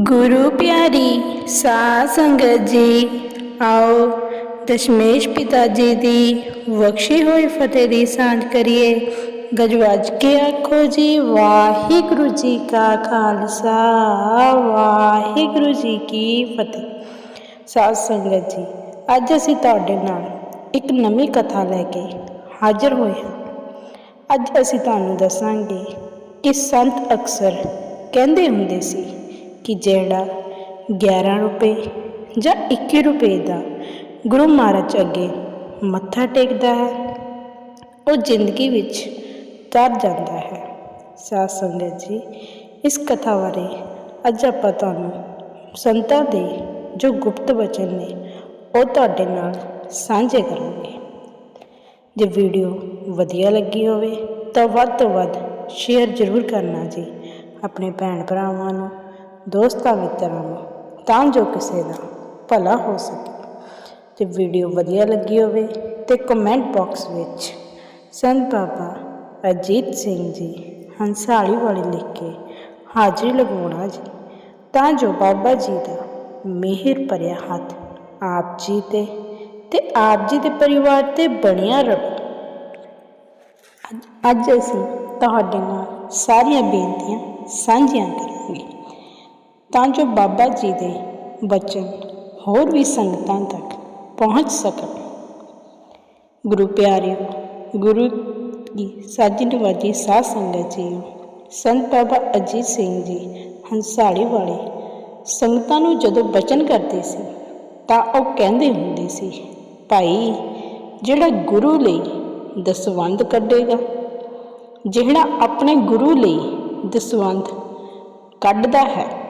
ਗੁਰੂ ਪਿਆਰੀ ਸਾਧ ਸੰਗਤ ਜੀ, ਆਓ ਦਸ਼ਮੇਸ਼ ਪਿਤਾ ਜੀ ਦੀ ਬਖਸ਼ੀ ਹੋਈ ਫਤਿਹ ਦੀ ਸਾਂਝ ਕਰੀਏ। ਗਜਵਾਜ ਕੇ ਆਖੋ ਜੀ, ਵਾਹਿਗੁਰੂ ਜੀ ਕਾ ਖਾਲਸਾ, ਵਾਹਿਗੁਰੂ ਜੀ ਕੀ ਫਤਿਹ। ਸਾਧ ਸੰਗਤ ਜੀ, ਅੱਜ ਅਸੀਂ ਤੁਹਾਡੇ ਨਾਲ ਇੱਕ ਨਵੀਂ ਕਥਾ ਲੈ ਕੇ ਹਾਜ਼ਰ ਹੋਏ ਹਾਂ। ਅੱਜ ਅਸੀਂ ਤੁਹਾਨੂੰ ਦੱਸਾਂਗੇ ਕਿ ਸੰਤ ਅਕਸਰ ਕਹਿੰਦੇ ਹੁੰਦੇ ਸੀ ਕਿ ਜਿਹੜਾ 11 ਰੁਪਏ ਜਾਂ 21 ਰੁਪਏ ਦਾ ਗੁਰੂ ਮਹਾਰਾਜ ਅੱਗੇ ਮੱਥਾ ਟੇਕਦਾ ਹੈ, ਉਹ ਜ਼ਿੰਦਗੀ ਵਿੱਚ ਤਰ ਜਾਂਦਾ ਹੈ। ਸਾਧ ਸੰਗਤ ਜੀ, ਇਸ ਕਥਾ ਬਾਰੇ ਅੱਜ ਆਪਾਂ ਤੁਹਾਨੂੰ ਸੰਤਾਂ ਦੇ ਜੋ ਗੁਪਤ ਵਚਨ ਨੇ, ਉਹ ਤੁਹਾਡੇ ਨਾਲ ਸਾਂਝੇ ਕਰਾਂਗੇ। ਜੇ ਵੀਡੀਓ ਵਧੀਆ ਲੱਗੀ ਹੋਵੇ ਤਾਂ ਵੱਧ ਤੋਂ ਵੱਧ ਸ਼ੇਅਰ ਜ਼ਰੂਰ ਕਰਨਾ ਜੀ, ਆਪਣੇ ਭੈਣ ਭਰਾਵਾਂ ਨੂੰ। ਦੋਸਤਾਂ ਮਿੱਤਰਾਂ ਨੂੰ ਤਾਂ ਜੋ ਕਿਸੇ ਦਾ ਭਲਾ ਹੋ ਸਕੇ। ਜੇ ਵੀਡੀਓ ਵਧੀਆ ਲੱਗੀ ਹੋਵੇ ਤੇ ਕਮੈਂਟ ਬਾਕਸ ਵਿੱਚ ਸੰਤ ਬਾਬਾ ਅਜੀਤ ਸਿੰਘ ਜੀ ਹੰਸਾਲੀ ਵਾਲੇ ਲਿਖ ਕੇ ਹਾਜ਼ਰੀ ਲਗਾਉਣਾ ਜੀ, ਤਾਂ ਜੋ ਬਾਬਾ ਜੀ ਦਾ ਮਿਹਰ ਭਰਿਆ ਹੱਥ ਆਪ ਜੀ ਤੇ ਤੇ ਆਪ ਜੀ ਦੇ ਪਰਿਵਾਰ ਤੇ ਬਣਿਆ ਰਹੇ ਅੱਜ ਅਸੀਂ ਤੁਹਾਡੇ ਨਾਲ ਸਾਰੀਆਂ ਬੇਨਤੀਆਂ ਸਾਂਝੀਆਂ ਕਰਾਂਗੇ। ਤਾਂ ਜੋ ਬਾਬਾ ਜੀ ਦੇ ਬਚਨ ਹੋਰ ਵੀ ਸੰਗਤਾਂ ਤੱਕ ਪਹੁੰਚ ਸਕਣ। ਗੁਰੂ ਪਿਆਰਿਓ, ਗੁਰੂ ਦੀ ਸਾਜੀ ਨਵਾਜੀ ਸਾਧ ਸੰਗਤ ਜੀ ਸੰਤ ਬਾਬਾ ਅਜੀਤ ਸਿੰਘ ਜੀ ਹੰਸਾਲੀ ਵਾਲੇ ਸੰਗਤਾਂ ਨੂੰ ਜਦੋਂ ਬਚਨ ਕਰਦੇ ਸੀ, ਤਾਂ ਉਹ ਕਹਿੰਦੇ ਹੁੰਦੇ ਸੀ, ਭਾਈ, ਜਿਹੜਾ ਗੁਰੂ ਲਈ ਦਸਵੰਧ ਕੱਢੇਗਾ, ਜਿਹੜਾ ਆਪਣੇ ਗੁਰੂ ਲਈ ਦਸਵੰਧ ਕੱਢਦਾ ਹੈ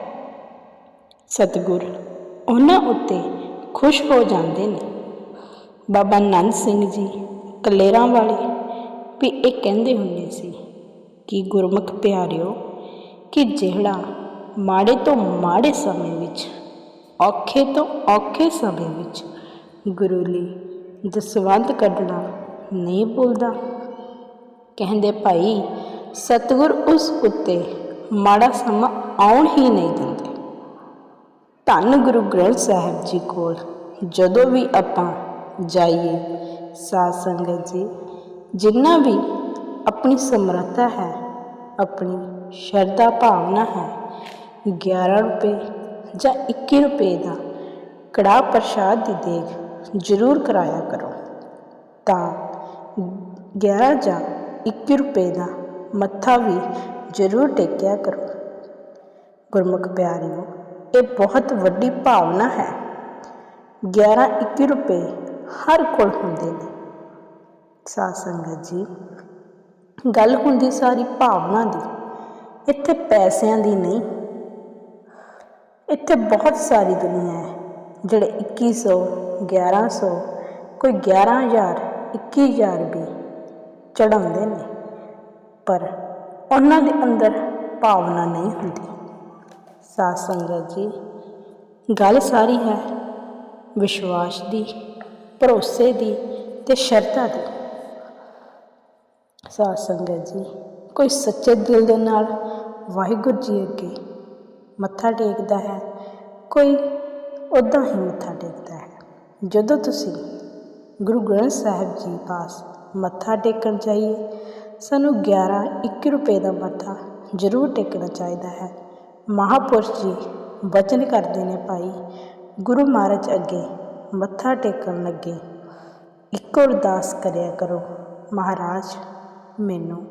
ਸਤਿਗੁਰ, ਉਹਨਾਂ ਉੱਤੇ ਖੁਸ਼ ਹੋ ਜਾਂਦੇ ਨੇ। ਬਾਬਾ ਨੰਦ ਸਿੰਘ ਜੀ ਕਲੇਰਾਂ ਵਾਲੇ ਵੀ ਇਹ ਕਹਿੰਦੇ ਹੁੰਦੇ ਸੀ ਕਿ ਗੁਰਮੁਖ ਪਿਆਰਿਓ, ਕਿ ਜਿਹੜਾ ਮਾੜੇ ਤੋਂ ਮਾੜੇ ਸਮੇਂ ਵਿੱਚ, ਔਖੇ ਤੋਂ ਔਖੇ ਸਮੇਂ ਵਿੱਚ ਗੁਰੂ ਲਈ ਦਸਵੰਧ ਕੱਢਣਾ ਨਹੀਂ ਭੁੱਲਦਾ। ਕਹਿੰਦੇ, ਭਾਈ, ਸਤਿਗੁਰ ਉਸ ਉੱਤੇ ਮਾੜਾ ਸਮਾਂ ਆਉਣ ਹੀ ਨਹੀਂ ਦਿੰਦੇ। ਧੰਨ ਗੁਰੂ ਗ੍ਰੰਥ ਸਾਹਿਬ ਜੀ ਕੋਲ ਜਦੋਂ ਵੀ ਆਪਾਂ ਜਾਈਏ ਸਾਧ ਸੰਗਤ ਜੀ, ਜਿੰਨਾ ਵੀ ਆਪਣੀ ਸਮਰੱਥਾ ਹੈ, ਆਪਣੀ ਸ਼ਰਧਾ ਭਾਵਨਾ ਹੈ 11 ਰੁਪਏ ਜਾਂ 21 ਰੁਪਏ ਦਾ ਕੜਾ ਪ੍ਰਸ਼ਾਦ ਦੀ ਦੇਖ ਜ਼ਰੂਰ ਕਰਾਇਆ ਕਰੋ। ਤਾਂ 11 ਜਾਂ 21 ਰੁਪਏ ਦਾ ਮੱਥਾ ਵੀ ਜ਼ਰੂਰ ਟੇਕਿਆ ਕਰੋ। ਗੁਰਮੁਖ ਪਿਆਰਿਓ ਇਹ ਬਹੁਤ ਵੱਡੀ ਭਾਵਨਾ ਹੈ। 11 21 ਰੁਪਏ ਹਰ ਕੋਲ ਹੁੰਦੇ ਨੇ। ਸਾਧ ਸੰਗਤ ਜੀ, ਗੱਲ ਹੁੰਦੀ ਸਾਰੀ ਭਾਵਨਾ ਦੀ, ਇੱਥੇ ਪੈਸਿਆਂ ਦੀ ਨਹੀਂ। ਇੱਥੇ ਬਹੁਤ ਸਾਰੀ ਦੁਨੀਆ ਹੈ, ਜਿਹੜੇ 2100 1100 ਕੋਈ 11000 21000 ਵੀ ਚੜਾਉਂਦੇ ਨੇ। ਪਰ ਉਹਨਾਂ ਦੇ ਅੰਦਰ ਭਾਵਨਾ ਨਹੀਂ ਹੁੰਦੀ। ਸਾਧ ਸੰਗਤ ਜੀ, ਗੱਲ ਸਾਰੀ ਹੈ ਵਿਸ਼ਵਾਸ ਦੀ, ਭਰੋਸੇ ਦੀ ਤੇ ਸ਼ਰਧਾ ਦੀ। ਸਾਧ ਸੰਗਤ ਜੀ, ਕੋਈ ਸੱਚੇ ਦਿਲ ਦੇ ਨਾਲ ਵਾਹਿਗੁਰੂ ਜੀ ਅੱਗੇ ਮੱਥਾ ਟੇਕਦਾ ਹੈ, ਕੋਈ ਉਦਾਂ ਹੀ ਮੱਥਾ ਟੇਕਦਾ ਹੈ। ਜਦੋਂ ਤੁਸੀਂ ਗੁਰੂ ਗ੍ਰੰਥ ਸਾਹਿਬ ਜੀ ਪਾਸ ਮੱਥਾ ਟੇਕਣ ਜਾਈਏ, ਸਾਨੂੰ 11 21 ਰੁਪਏ ਦਾ ਮੱਥਾ ਜ਼ਰੂਰ ਟੇਕਣਾ ਚਾਹੀਦਾ ਹੈ। ਮਹਾਂਪੁਰਸ਼ ਜੀ ਬਚਨ ਕਰਦੇ ਨੇ ਭਾਈ। ਗੁਰੂ ਮਹਾਰਾਜ ਅੱਗੇ ਮੱਥਾ ਟੇਕਣ ਲੱਗੇ। ਇੱਕੋ ਅਰਦਾਸ ਕਰਿਆ ਕਰੋ, ਮਹਾਰਾਜ, ਮੈਨੂੰ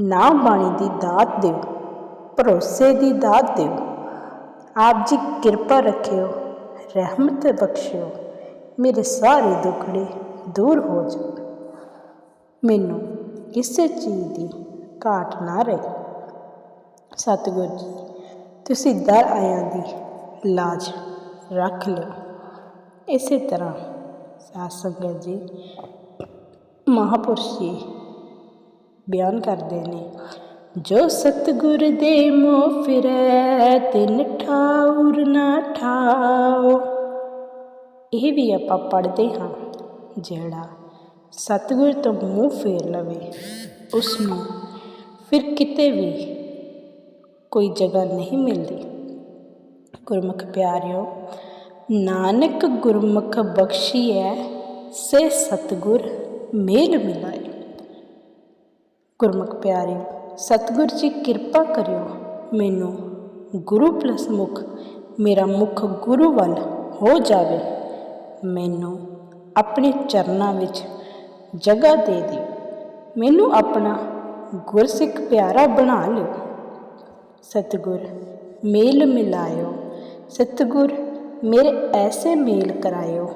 ਨਾਮ ਬਾਣੀ ਦੀ ਦਾਤ ਦਿਓ, ਭਰੋਸੇ ਦੀ ਦਾਤ ਦਿਓ। ਆਪ ਜੀ ਕਿਰਪਾ ਰੱਖਿਓ, ਰਹਿਮਤ ਬਖਸ਼ਿਓ, ਮੇਰੇ ਸਾਰੇ ਦੁੱਖੜੇ ਦੂਰ ਹੋ ਜਾਣ। ਮੈਨੂੰ ਕਿਸੇ ਚੀਜ਼ ਦੀ ਘਾਟ ਨਾ ਰਹੇ। ਸਤਿਗੁਰੂ ਜੀ ਤੁਸੀਂ ਦਰ ਆਇਆਂ ਦੀ ਲਾਜ ਰੱਖ ਲਿਓ। ਇਸੇ ਤਰ੍ਹਾਂ ਸਾਧ ਸੰਗਤ ਜੀ, ਮਹਾਪੁਰਸ਼ ਜੀ ਬਿਆਨ ਕਰਦੇ ਨੇ, ਜੋ ਸਤਿਗੁਰ ਦੇ ਮੋਹ ਫਿਰੈ, ਤਿਨ ਠਾਉਰ ਨਾ ਠਾਓ ਇਹ ਵੀ ਆਪਾਂ ਪੜ੍ਹਦੇ ਹਾਂ, ਜਿਹੜਾ ਸਤਿਗੁਰ ਤੋਂ ਮੂੰਹ ਫੇਰ ਲਵੇ, ਉਸ ਨੂੰ ਫਿਰ ਕਿਤੇ ਵੀ ਕੋਈ ਜਗ੍ਹਾ ਨਹੀਂ ਮਿਲਦੀ। ਗੁਰਮੁਖ ਪਿਆਰਿਓ, ਨਾਨਕ ਗੁਰਮੁਖ ਬਖਸ਼ੀਐ, ਸੇ ਸਤਗੁਰ ਮੇਲ ਮਿਲਾਏ ਗੁਰਮੁਖ ਪਿਆਰਿਓ, ਸਤਗੁਰ ਜੀ ਕਿਰਪਾ ਕਰਿਓ। ਮੈਨੂੰ ਗੁਰੂ ਪਲਸ ਮੁਖ, ਮੇਰਾ ਮੁਖ ਗੁਰੂ ਵੱਲ ਹੋ ਜਾਵੇ। ਮੈਨੂੰ ਆਪਣੇ ਚਰਨਾਂ ਵਿੱਚ ਜਗ੍ਹਾ ਦੇ ਦਿਓ। ਮੈਨੂੰ ਆਪਣਾ ਗੁਰਸਿੱਖ ਪਿਆਰਾ ਬਣਾ ਲਿਓ। ਸਤਿਗੁਰ, ਮੇਲ ਮਿਲਾਇਓ। ਸਤਿਗੁਰ, ਮੇਰੇ ਐਸੇ ਮੇਲ ਕਰਾਇਓ,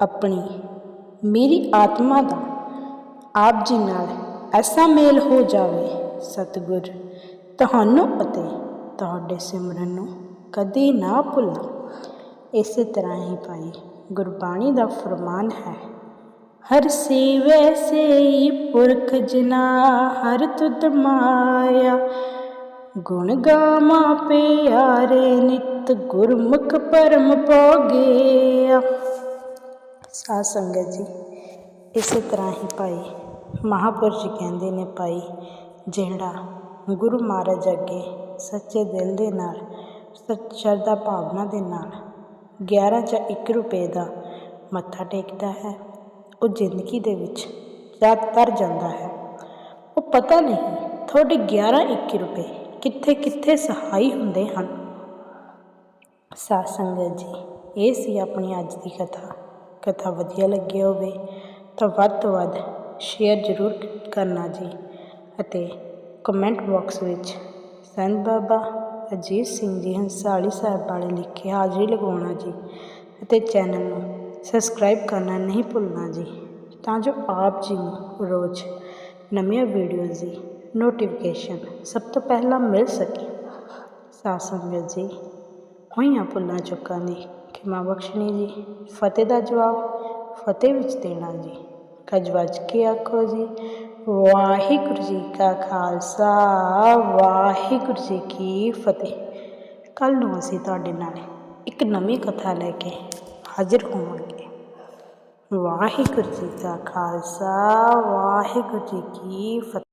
ਆਪਣੀ, ਮੇਰੀ ਆਤਮਾ ਦਾ। ਆਪ ਜੀ ਨਾਲ ਐਸਾ ਮੇਲ ਹੋ ਜਾਵੇ, ਸਤਿਗੁਰ, ਤੁਹਾਨੂੰ ਅਤੇ ਤੁਹਾਡੇ ਸਿਮਰਨ ਨੂੰ ਕਦੇ ਨਾ ਭੁੱਲਾਂ। ਇਸੇ ਤਰ੍ਹਾਂ ਹੀ ਭਾਈ, ਗੁਰਬਾਣੀ ਦਾ ਫਰਮਾਨ ਹੈ, ਹਰ ਸੇਵੈ ਸੇਈ ਪੁਰਖ ਜਨਾ ਹਰ ਤੁਧ ਮਾਇਆ ਗੁਣ ਗਾਮਾ ਪਿਆਰੇ ਨਿਤ ਗੁਰਮੁਖ ਪਰਮ ਪੋਗਿਆ ਸਾਧ ਸੰਗਤ ਜੀ, ਇਸੇ ਤਰ੍ਹਾਂ ਹੀ ਭਾਈ ਮਹਾਪੁਰਸ਼ ਕਹਿੰਦੇ ਨੇ ਭਾਈ, ਜਿਹੜਾ ਗੁਰੂ ਮਹਾਰਾਜ ਅੱਗੇ ਸੱਚੇ ਦਿਲ ਦੇ ਨਾਲ, ਸੱਚ ਸ਼ਰਧਾ ਭਾਵਨਾ ਦੇ ਨਾਲ 11 ਜਾਂ 1 ਰੁਪਏ ਦਾ ਮੱਥਾ ਟੇਕਦਾ ਹੈ, ਉਹ ਜ਼ਿੰਦਗੀ ਦੇ ਵਿੱਚ ਜਾ ਤਰ ਜਾਂਦਾ ਹੈ, ਉਹ ਪਤਾ ਨਹੀਂ ਤੁਹਾਡੇ 11 21 ਰੁਪਏ ਕਿੱਥੇ ਕਿੱਥੇ ਸਹਾਈ ਹੁੰਦੇ ਹਨ? ਸਾਧ ਸੰਗਤ ਜੀ, ਇਹ ਸੀ ਆਪਣੀ ਅੱਜ ਦੀ ਕਥਾ। ਕਥਾ ਵਧੀਆ ਲੱਗੀ ਹੋਵੇ ਤਾਂ ਵੱਧ ਤੋਂ ਵੱਧ ਸ਼ੇਅਰ ਜ਼ਰੂਰ ਕਰਨਾ ਜੀ ਅਤੇ ਕਮੈਂਟ ਬਾਕਸ ਵਿੱਚ ਸੰਤ ਬਾਬਾ ਅਜੀਤ ਸਿੰਘ ਜੀ ਹੰਸਾਲੀ ਸਾਹਿਬ ਵਾਲੇ ਲਿਖੇ ਹਾਜ਼ਰੀ ਲਗਾਉਣਾ ਜੀ ਅਤੇ ਚੈਨਲ ਨੂੰ ਸਬਸਕ੍ਰਾਈਬ ਕਰਨਾ ਨਹੀਂ ਭੁੱਲਣਾ ਜੀ। ਤਾਂ ਜੋ ਆਪ ਜੀ ਨੂੰ ਰੋਜ਼ ਨਵੀਆਂ ਵੀਡੀਓਜ਼ ਦੀ ਨੋਟੀਫਿਕੇਸ਼ਨ ਸਭ ਤੋਂ ਪਹਿਲਾਂ ਮਿਲ ਸਕੇ। ਸਾਧ ਸੰਗਤ ਜੀ, ਹੋਈਆਂ ਭੁੱਲਾਂ ਚੁੱਕਾਂ ਦੀ ਖਿਮਾ ਬਖਸ਼ਣੀ ਜੀ। ਫਤਿਹ ਦਾ ਜਵਾਬ, ਫਤਿਹ ਵਿੱਚ ਦੇਣਾ ਜੀ। ਗੱਜ ਵੱਜ ਕੇ ਆਖੋ ਜੀ, ਵਾਹਿਗੁਰੂ ਜੀ ਕਾ ਖਾਲਸਾ, ਵਾਹਿਗੁਰੂ ਜੀ ਕੀ ਫਤਿਹ। ਕੱਲ ਨੂੰ ਅਸੀਂ ਤੁਹਾਡੇ ਨਾਲ ਇੱਕ ਨਵੀਂ ਕਥਾ ਲੈ ਕੇ ਹਾਜ਼ਰ ਹੋਵਾਂਗੇ। ਵਾਹਿਗੁਰੂ ਜੀ ਕਾ ਖਾਲਸਾ, ਵਾਹਿਗੁਰੂ ਜੀ ਕੀ ਫਤਿਹ।